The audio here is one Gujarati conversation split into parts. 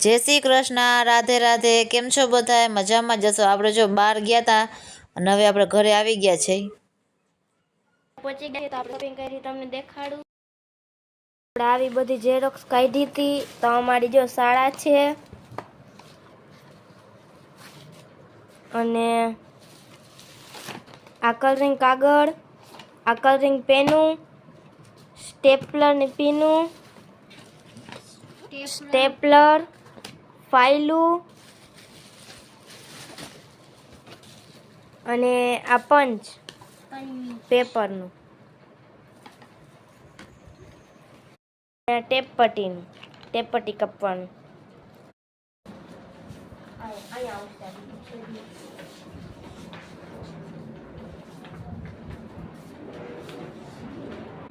જય શ્રી કૃષ્ણ રાધે રાધે. કેમ છો બધા? મજામાં જશો આપણે જો બહાર ગયા હતા અને હવે આપણે ઘરે આવી ગયા છે. પહોંચી ગયા તો આપણે શોપિંગ કરી તમને દેખાડું. આપણે આવી બધી ઝેરોક્સ કાઢી હતી તો અમારી જો શાળા છે. અને આ કલરિંગ કાગળ આ કલરિંગ પેનું સ્ટેપલર ને પીનું સ્ટેપલર ફાઇલું અને આ પંચ પેપરનું. ટેપ પટ્ટીનું, ટેપ કપવાનું.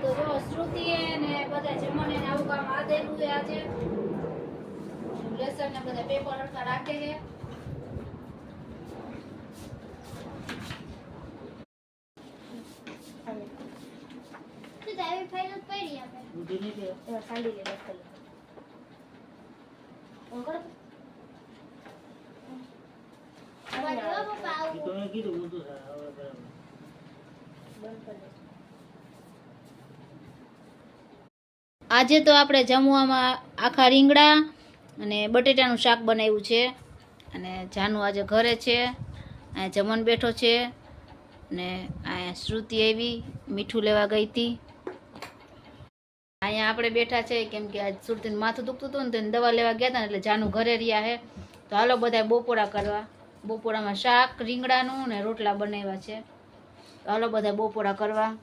તો આવું કામ આ છે આજે લેસન ને બધા પેપર હરખા રાખે છે. કરી દે. આજે તો આપણે જમવામાં આખા રીંગણા અને બટેટાનું શાક બનાવ્યું છે. અને જાનુ આજે ઘરે છે. અહીંયા જમણ બેઠો છે. ને અહીંયા શ્રુતિ આવી, મીઠું લેવા ગઈ હતી. અહીંયા આપણે બેઠા છે, કેમ કે આજ શ્રુતિને માથું દુખતું હતું ને તેને દવા લેવા ગયા હતા એટલે જાનુ ઘરે રહ્યા છે. તો હાલો બધા બપોરા કરવા. બપોરામાં શાક, રીંગણાનું ને રોટલા બનાવ્યા છે. તો હાલો બધા બપોરા કરવા.